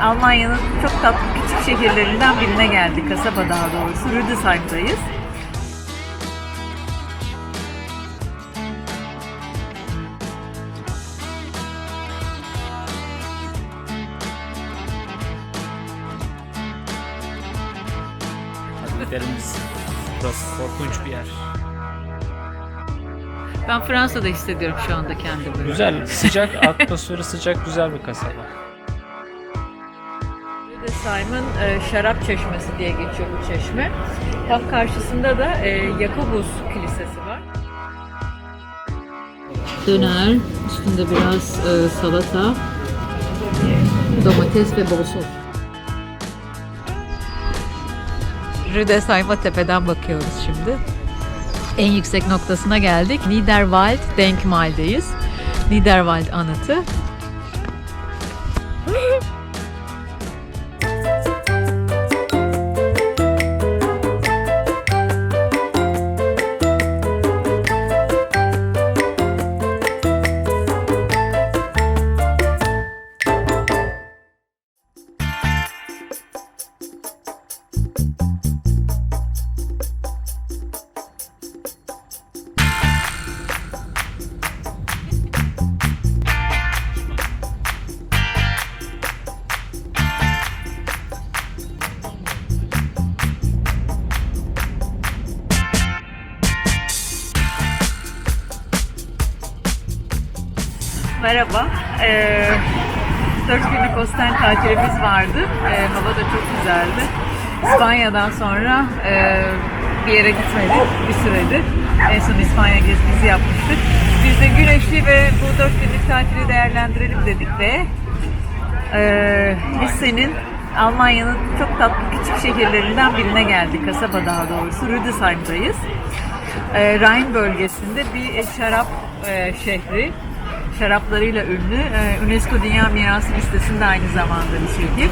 Almanya'nın çok tatlı küçük şehirlerinden birine geldik. Kasaba daha doğrusu. Rüdesheim'dayız. Hadi gidelim biz. Burası korkunç bir yer. Ben Fransa'da hissediyorum şu anda kendimi. Güzel, sıcak, atmosferi sıcak, güzel bir kasaba. Rüdesheim'in e, şarap çeşmesi diye geçiyor bu çeşme. Tam karşısında da e, Jakobus Kilisesi var. Döner, üstünde biraz e, salata, domates ve bol sos. Rüdesheim'a tepeden bakıyoruz şimdi. En yüksek noktasına geldik. Niederwald Denkmal'deyiz. Niederwald anıtı. Tatilimiz vardı. Ee, hava da çok güzeldi. İspanya'dan sonra e, bir yere gitmedik bir süredir. En son İspanya gezimizi yapmıştık. Biz de güneşli ve bu 4 günlük tatili değerlendirelim dedik ve e, Hessen'in Almanya'nın çok tatlı küçük şehirlerinden birine geldik. Kasaba daha doğrusu. Rüdesheim'dayız. E, Rhein bölgesinde bir şarap e, şehri şaraplarıyla ünlü. Ee, UNESCO Dünya Mirası listesinde aynı zamanda bir şehir.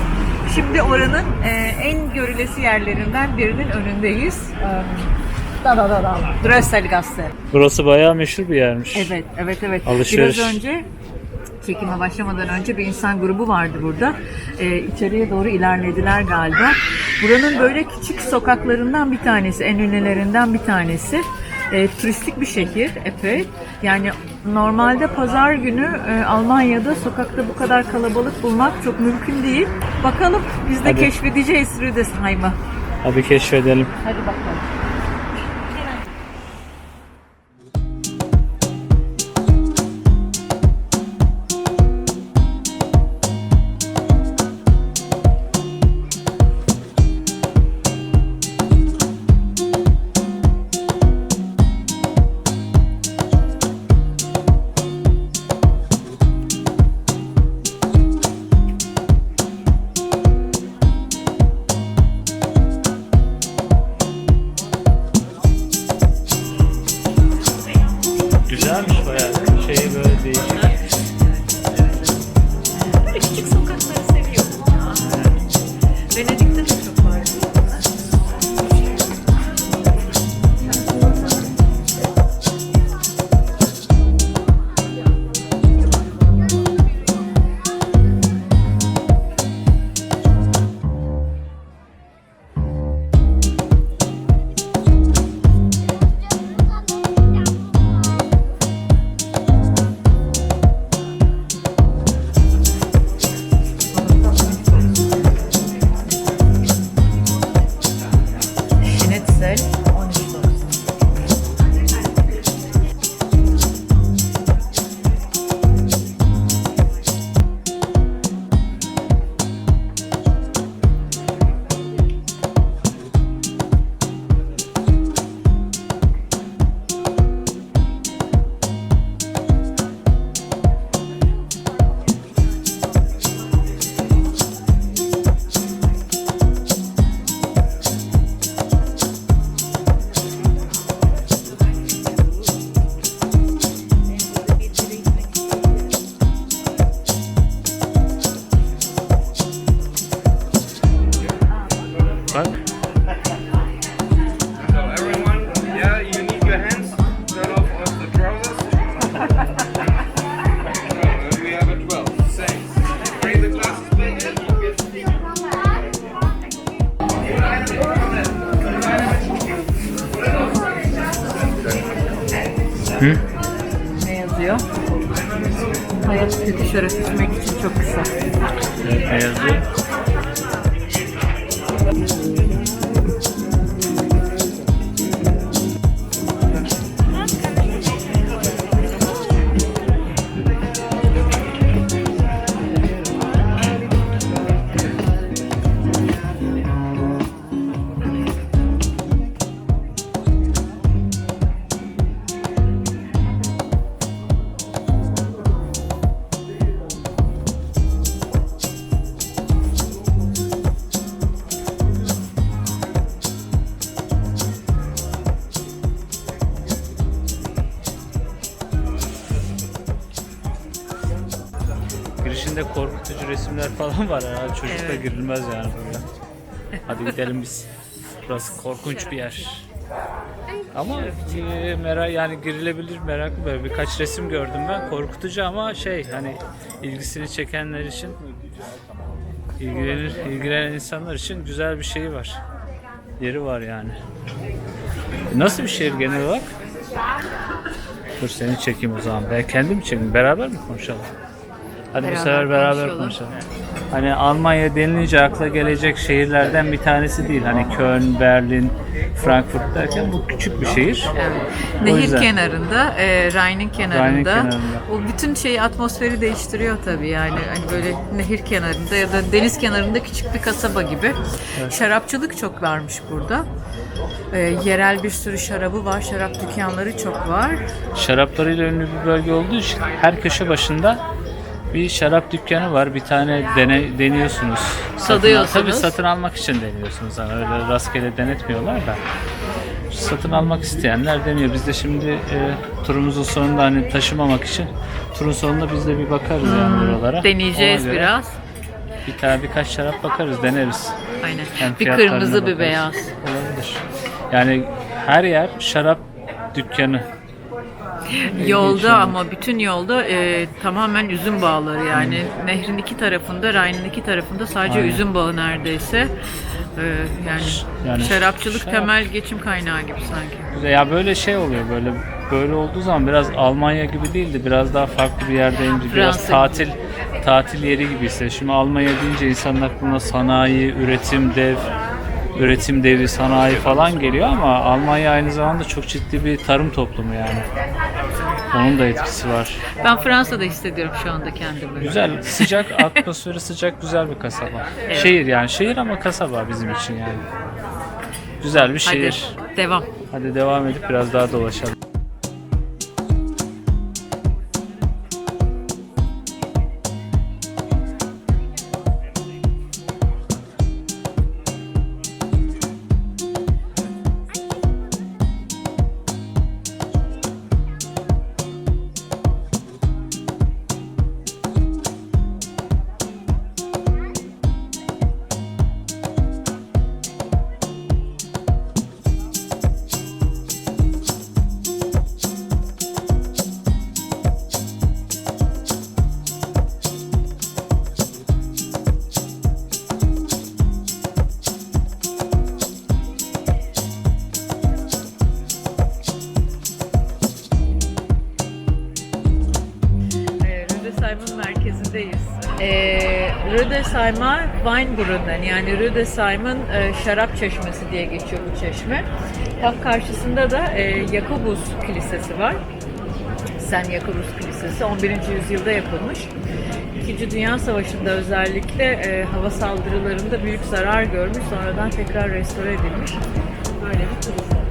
Şimdi oranın e, en görülesi yerlerinden birinin önündeyiz. Ee, Da da da da. Drösselgasse. Burası bayağı meşhur bir yermiş. Evet, evet, evet. Alışveriş. Biraz önce çekime başlamadan önce bir insan grubu vardı burada. Ee, içeriye doğru ilerlediler galiba. Buranın böyle küçük sokaklarından bir tanesi, en ünlülerinden bir tanesi. Ee, turistik bir şehir epey. Yani normalde pazar günü e, Almanya'da sokakta bu kadar kalabalık bulmak çok mümkün değil. Bakalım biz de Hadi. keşfedeceğiz Rüdesheim'ı. Hadi keşfedelim. Hadi bakalım. Hı? Ne yazıyor? Hayat kötü şarap için çok kısa. Ne yazıyor? Girişinde korkutucu resimler falan var herhalde. Çocukla Evet. girilmez yani böyle. Hadi gidelim biz. Burası korkunç bir yer. Ama e, merak yani girilebilir meraklı böyle birkaç resim gördüm ben korkutucu ama şey hani ilgisini çekenler için ilgilenir ilgilenen insanlar için güzel bir şeyi var. Yeri var yani. Nasıl bir şehir genel olarak? Dur seni çekeyim o zaman. Ben kendim çekeyim. Beraber mi konuşalım? Hadi bu Beraber sefer beraber konuşalım. Hani Almanya denilince akla gelecek şehirlerden bir tanesi değil. Hani Köln, Berlin, Frankfurt derken bu küçük bir şehir. Evet. O Nehir yüzden. kenarında, e, Rhine'in kenarında. kenarında. O bütün şeyi atmosferi değiştiriyor tabii yani. Hani böyle nehir kenarında ya da deniz kenarında küçük bir kasaba gibi. Şarapçılık çok varmış burada. E, yerel bir sürü şarabı var, şarap dükkanları çok var. Şaraplarıyla ünlü bir bölge olduğu için her köşe başında bir şarap dükkanı var. Bir tane dene, deniyorsunuz. Satın al- Tadıyorsunuz. Tabii satın almak için deniyorsunuz. Yani öyle rastgele denetmiyorlar da. Satın almak isteyenler deniyor. Biz de şimdi e, turumuzun sonunda hani taşımamak için turun sonunda biz de bir bakarız yani. Hmm, Deneyeceğiz Ona göre biraz. Bir tane birkaç şarap bakarız, deneriz. Aynen. Hem bir kırmızı bir bakarız. beyaz. Olabilir. Yani her yer şarap dükkanı. Yolda geçiyor. ama bütün yolda e, tamamen üzüm bağları yani nehrin iki tarafında, Rhine'in iki tarafında sadece Aynen. üzüm bağı neredeyse. E, yani, yani şarapçılık şarap- temel geçim kaynağı gibi sanki. Ya böyle şey oluyor böyle böyle olduğu zaman biraz Almanya gibi değildi biraz daha farklı bir yerdeyince biraz Fransa tatil tatil yeri gibi ise şimdi Almanya deyince insanın aklına sanayi, üretim dev, üretim devi, sanayi falan geliyor ama Almanya aynı zamanda çok ciddi bir tarım toplumu yani. Onun da etkisi var. Ben Fransa'da hissediyorum şu anda kendimi. Güzel, sıcak, atmosferi sıcak, güzel bir kasaba. Şehir yani, şehir ama kasaba bizim için yani. Güzel bir Hadi şehir. devam. Hadi devam edip biraz daha dolaşalım. Rüdesheimer Weinbrunnen yani Rüdesheimer'ın e, şarap çeşmesi diye geçiyor bu çeşme. Tam karşısında da e, Jakobus Kilisesi var. Sen Jakobus Kilisesi 11. yüzyılda yapılmış. İkinci Dünya Savaşı'nda özellikle e, hava saldırılarında büyük zarar görmüş. Sonradan tekrar restore edilmiş. Böyle bir kilise.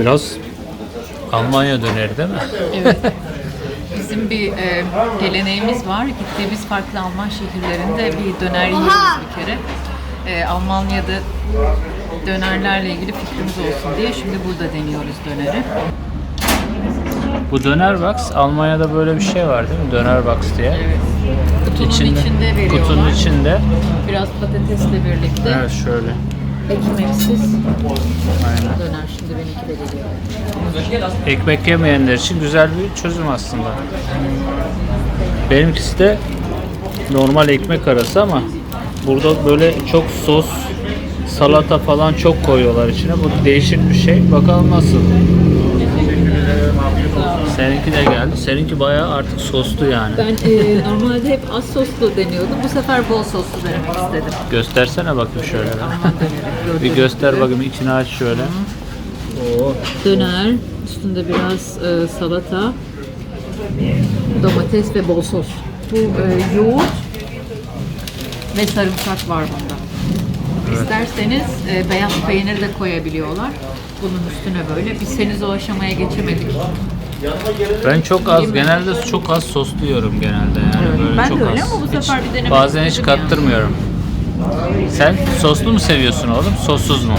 Biraz Almanya döneri değil mi? Evet. Bizim bir e, geleneğimiz var. Gittiğimiz farklı Alman şehirlerinde bir döner yiyoruz bir kere. E, Almanya'da dönerlerle ilgili fikrimiz olsun diye şimdi burada deniyoruz döneri. Bu döner box Almanya'da böyle bir şey var değil mi? Döner box diye. Evet. Kutunun içinde, veriyorlar. Kutunun içinde. Biraz patatesle birlikte. Evet şöyle. Ekmeksiz döner. Şimdi benimki de geliyor. Ekmek yemeyenler için güzel bir çözüm aslında. Benimkisi de normal ekmek arası ama burada böyle çok sos, salata falan çok koyuyorlar içine. Bu değişik bir şey. Bakalım nasıl. Seninki de geldi. Seninki bayağı artık soslu yani. Ben e, normalde hep az soslu deniyordum. Bu sefer bol soslu denemek istedim. Göstersene bakayım şöyle. bir. Göster bakayım içini aç şöyle. Oo. Döner, üstünde biraz e, salata, domates ve bol sos. Bu e, yoğurt ve sarımsak var bunda. İsterseniz e, beyaz peynir de koyabiliyorlar. Bunun üstüne böyle. Biz henüz o aşamaya geçemedik. Ben çok az, genelde çok az soslu yiyorum genelde yani. Böyle ben çok de öyle az. ama bu sefer bir denemek Bazen hiç istedim kattırmıyorum. Sen soslu mu seviyorsun oğlum, sossuz mu?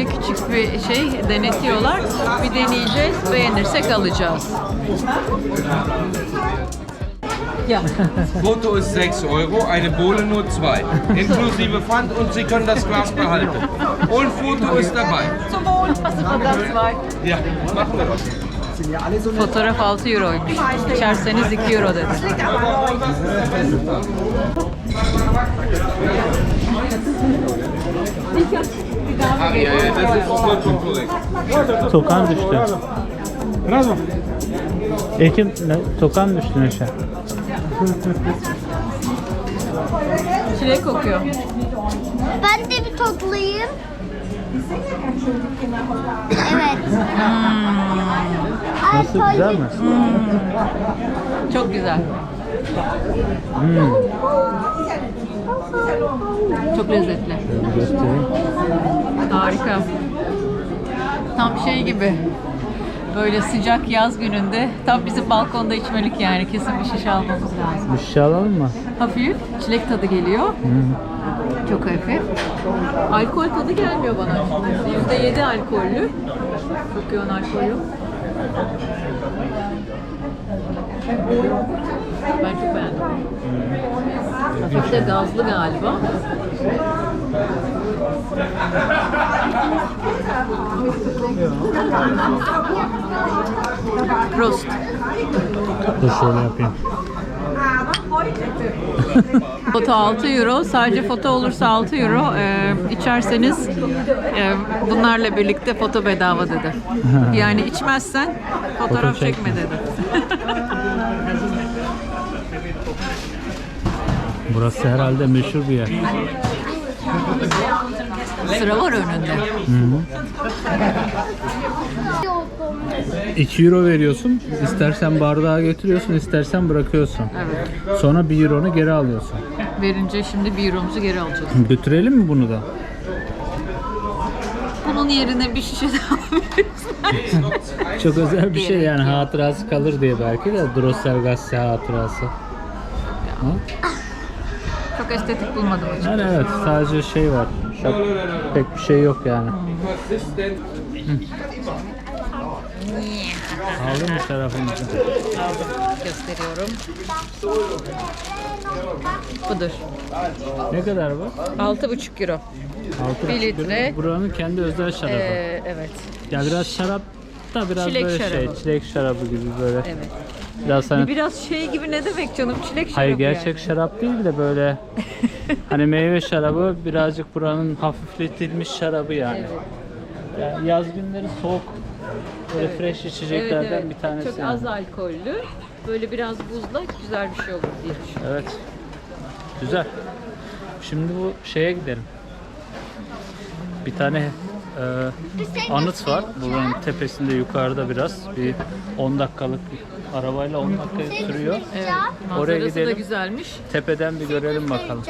Böyle küçük bir şey denetiyorlar. Bir deneyeceğiz. Beğenirsek alacağız. Ja. Foto ist 6 Euro, eine Bohle nur 2. Inklusive Pfand und Sie können das Glas behalten. Und Foto ist dabei. Zum Wohl. Ja, machen wir das. Fotoğraf 6 euroymuş. İçerseniz 2 euro dedi. Ah, ja, ja, das ist vollkommen korrekt. Tokan düştü. Ekim, ne- tokan düştü Neşe. Çilek kokuyor. Ben de bir toplayayım. Evet. Nasıl güzel mi? Çok güzel. Çok lezzetli. Harika. Tam şey gibi. Böyle sıcak yaz gününde tam bizim balkonda içmelik yani kesin bir şişe almamız lazım. Bir şişe alalım mı? Hafif çilek tadı geliyor. Çok hafif. Alkol tadı gelmiyor bana. Yüzde yedi alkollü. Çok yoğun alkol yok. Ben çok beğendim. Hafif de gazlı galiba. Prost. Dur şöyle yapayım. Foto 6 euro. Sadece foto olursa 6 euro. Ee, içerseniz e, bunlarla birlikte foto bedava dedi. Yani içmezsen fotoğraf Foto çekme çekme. dedi. Burası herhalde meşhur bir yer. Sıra var önünde. 2 euro veriyorsun. İstersen bardağa götürüyorsun, istersen bırakıyorsun. Evet. Sonra 1 euronu geri alıyorsun. Verince şimdi bir euromuzu geri alacağız. Götürelim mi bunu da? Bunun yerine bir şişe daha Çok özel bir şey yani hatırası kalır diye belki de Drossel Gazze hatırası. Ha? Çok estetik bulmadım açıkçası. Yani evet sadece şey var. Şap, pek bir şey yok yani. Aldın mı tarafımızı? Gösteriyorum. Budur. Ne kadar bu? 6,5 euro. 6 Bir litre. Buranın kendi özel şarabı. Ee, evet. ya biraz şarap da biraz Çilek böyle şarabı. şey, çilek şarabı gibi böyle. Evet. Biraz hani Biraz şey gibi ne demek canım? Çilek şarabı Hayır gerçek yani. şarap değil de böyle hani meyve şarabı birazcık buranın hafifletilmiş şarabı yani. yani yaz günleri soğuk böyle fresh Evet, içeceklerden evet. bir tanesi. Çok yani. az alkollü. Böyle biraz buzla güzel bir şey olur diye düşünüyorum. Evet. Güzel. Şimdi bu şeye gidelim. Bir tane e, anıt var. Buranın tepesinde yukarıda biraz bir 10 dakikalık bir arabayla 10 dakika sürüyor. Evet. Oraya Manzarası da gidelim. güzelmiş. Tepeden bir görelim bakalım.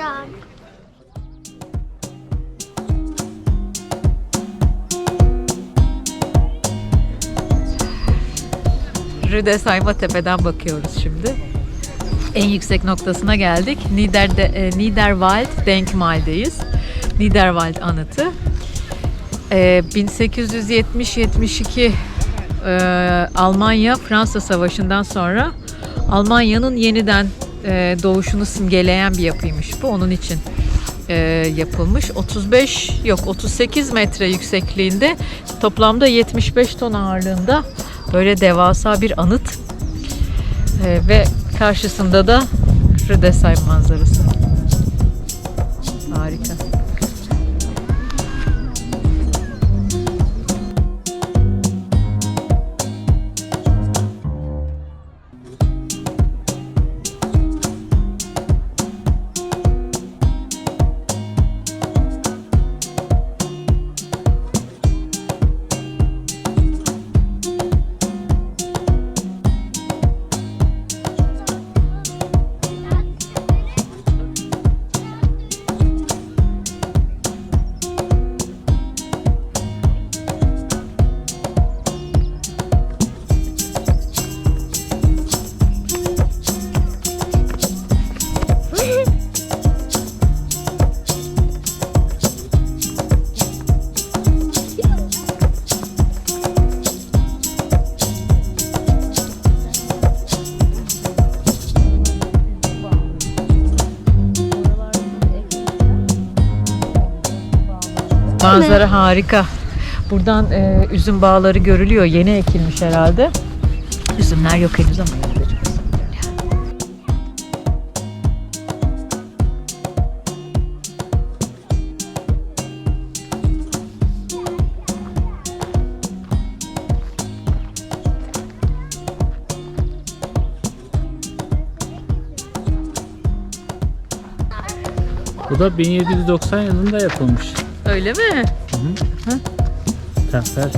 Rüde Sayma Tepe'den bakıyoruz şimdi. En yüksek noktasına geldik. Nieder'de, e, Niederwald Denkmal'deyiz. Niederwald anıtı. E, 1870-72 e, Almanya-Fransa Savaşı'ndan sonra Almanya'nın yeniden e, doğuşunu simgeleyen bir yapıymış bu. Onun için e, yapılmış. 35 yok 38 metre yüksekliğinde toplamda 75 ton ağırlığında böyle devasa bir anıt E, ve karşısında da Rüdesheim manzarası. Harika. Manzara harika. Buradan e, üzüm bağları görülüyor. Yeni ekilmiş herhalde. Üzümler yok henüz ama. Bu da 1790 yılında yapılmış. Öyle mi? Temper.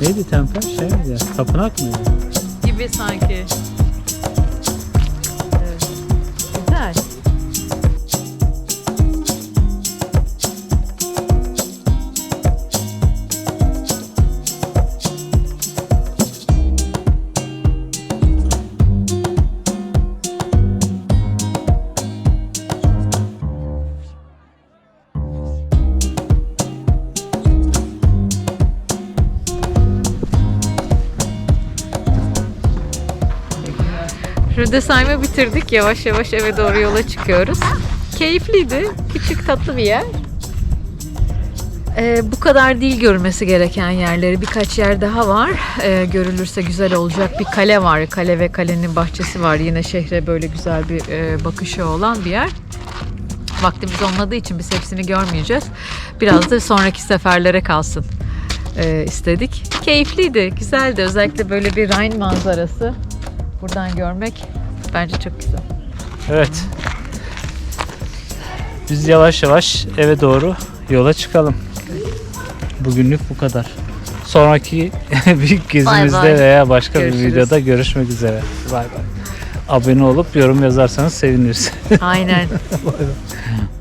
Neydi temper? Şey miydi? Tapınak mıydı? Gibi sanki. Rüdesheim'i bitirdik. Yavaş yavaş eve doğru yola çıkıyoruz. Keyifliydi. Küçük tatlı bir yer. Ee, bu kadar değil görülmesi gereken yerleri. Birkaç yer daha var. Ee, görülürse güzel olacak. Bir kale var. Kale ve kalenin bahçesi var. Yine şehre böyle güzel bir e, bakışı olan bir yer. Vaktimiz olmadığı için biz hepsini görmeyeceğiz. Biraz da sonraki seferlere kalsın e, istedik. Keyifliydi, güzeldi. Özellikle böyle bir Rhine manzarası buradan görmek bence çok güzel. Evet. Biz yavaş yavaş eve doğru yola çıkalım. Bugünlük bu kadar. Sonraki büyük gezimizde Bay bay. veya başka Görüşürüz. bir videoda görüşmek üzere. Bay bay. Abone olup yorum yazarsanız seviniriz. Aynen.